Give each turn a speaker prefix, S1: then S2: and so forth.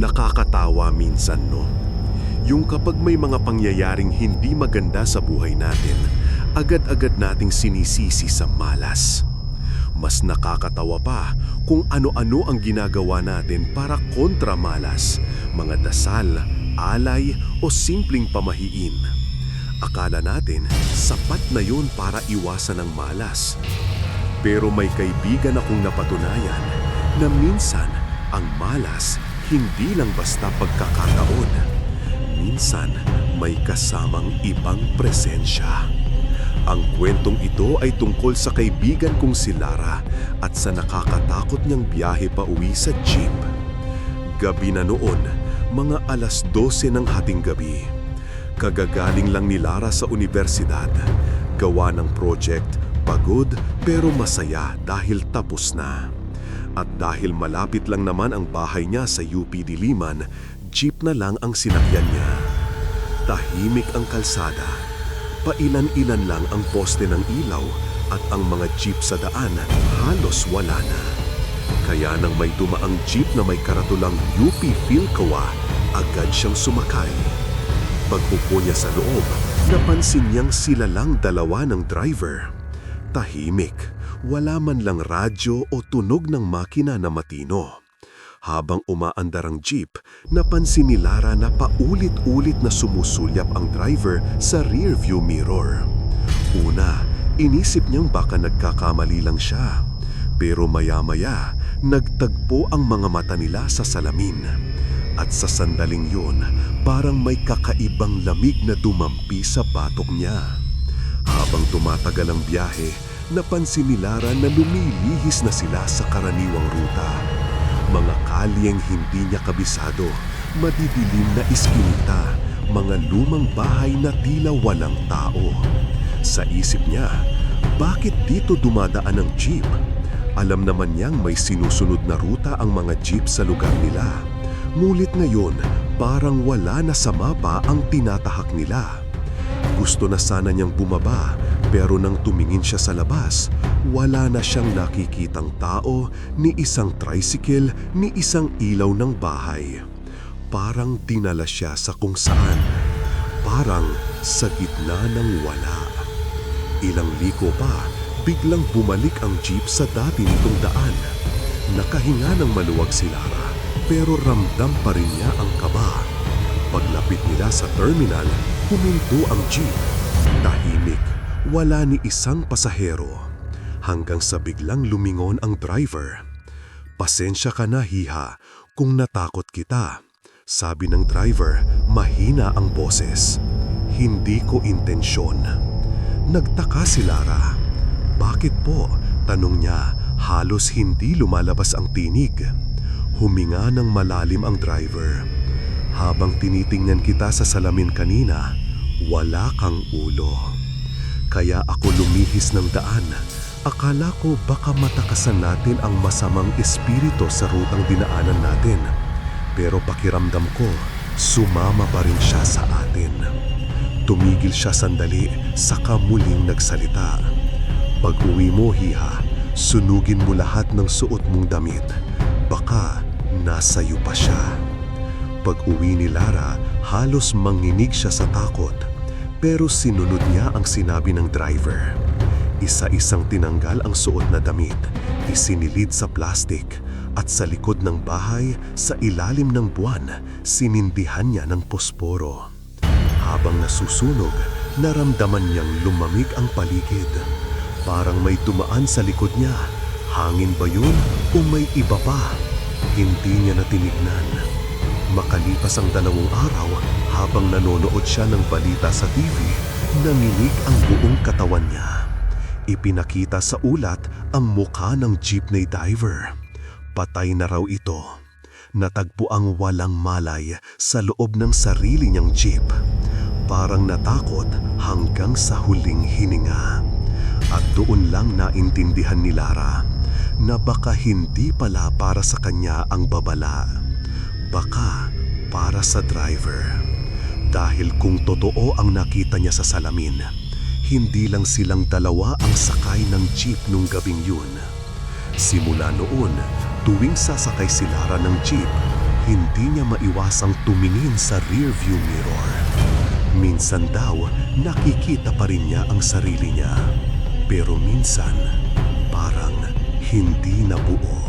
S1: Nakakatawa minsan, no? Yung kapag may mga pangyayaring hindi maganda sa buhay natin, agad-agad nating sinisisi sa malas. Mas nakakatawa pa kung ano-ano ang ginagawa natin para kontra malas, mga dasal, alay o simpleng pamahiin. Akala natin sapat na yun para iwasan ang malas. Pero may kaibigan akong napatunayan na minsan ang malas hindi lang basta pagkakataon. Minsan may kasamang ibang presensya. Ang kwentong ito ay tungkol sa kaibigan kong si Lara at sa nakakatakot niyang biyahe pa uwi sa jeep. Gabi na noon, mga alas 12 ng hating gabi. Kagagaling lang ni Lara sa universidad. Gawa ng project, pagod pero masaya dahil tapos na. At dahil malapit lang naman ang bahay niya sa UP Diliman, jeep na lang ang sinakyan niya. Tahimik ang kalsada. Pailan-ilan lang ang poste ng ilaw at ang mga jeep sa daan halos wala na. Kaya nang may dumaang jeep na may karatulang UP Philcoa, agad siyang sumakay. Pagpupo niya sa loob, napansin niyang sila lang dalawa ng driver. Tahimik, wala man lang radyo o tunog ng makina na matino. Habang umaandar ang jeep, napansin ni Lara na paulit-ulit na sumusulyap ang driver sa rear view mirror. Una, inisip niyang baka nagkakamali lang siya. Pero maya-maya, nagtagpo ang mga mata nila sa salamin. At sa sandaling yun, parang may kakaibang lamig na dumampi sa batok niya. Habang tumatagal ang biyahe, napansin ni Lara na lumilihis na sila sa karaniwang ruta. Mga kalyeng hindi niya kabisado, madidilim na iskinita, mga lumang bahay na tila walang tao. Sa isip niya, bakit dito dumadaan ang jeep? Alam naman niyang may sinusunod na ruta ang mga jeep sa lugar nila. Ngunit ngayon, parang wala na sa mapa ang tinatahak nila. Gusto na sana niyang bumaba pero nang tumingin siya sa labas, wala na siyang nakikitang tao, ni isang tricycle, ni isang ilaw ng bahay. Parang dinala siya sa kung saan. Parang sa gitna ng wala. Ilang liko pa, biglang bumalik ang jeep sa dati nitong daan. Nakahinga ng maluwag si Lara, pero ramdam pa rin niya ang kaba. Paglapit nila sa terminal, huminto ang jeep. Tahimik, wala ni isang pasahero. Hanggang sa biglang lumingon ang driver. Pasensya ka na, Hiha, kung natakot kita. Sabi ng driver, mahina ang boses. Hindi ko intensyon. Nagtaka si Lara. Bakit po? Tanong niya, halos hindi lumalabas ang tinig. Huminga ng malalim ang driver. Habang tinitingnan kita sa salamin kanina, wala kang ulo. Kaya ako lumihis ng daan. Akala ko baka matakasan natin ang masamang espiritu sa rutang dinaanan natin. Pero pakiramdam ko, sumama pa rin siya sa atin. Tumigil siya sandali, saka muling nagsalita. Pag uwi mo, Hiha, sunugin mo lahat ng suot mong damit. Baka nasayo pa siya. Pag uwi ni Lara, halos manginig siya sa takot. Pero sinunod niya ang sinabi ng driver. Isa-isang tinanggal ang suot na damit, isinilid sa plastik, at sa likod ng bahay, sa ilalim ng buwan, sinindihan niya ng posporo. Habang nasusunog, naramdaman niyang lumamig ang paligid. Parang may tumaan sa likod niya. Hangin ba yun o may iba pa? Hindi niya na tinignan. Makalipas ang dalawang araw, habang nanonood siya ng balita sa TV, nanginig ang buong katawan niya. Ipinakita sa ulat ang mukha ng jeepney diver. Patay na raw ito. Natagpo ang walang malay sa loob ng sarili niyang jeep. Parang natakot hanggang sa huling hininga. At doon lang naintindihan ni Lara na baka hindi pala para sa kanya ang babala. Baka para sa driver. Dahil kung totoo ang nakita niya sa salamin, hindi lang silang dalawa ang sakay ng jeep nung gabing yun. Simula noon, tuwing sasakay si Lara ng jeep, hindi niya maiwasang tumingin sa rearview mirror. Minsan daw, nakikita pa rin niya ang sarili niya. Pero minsan, parang hindi nabuo.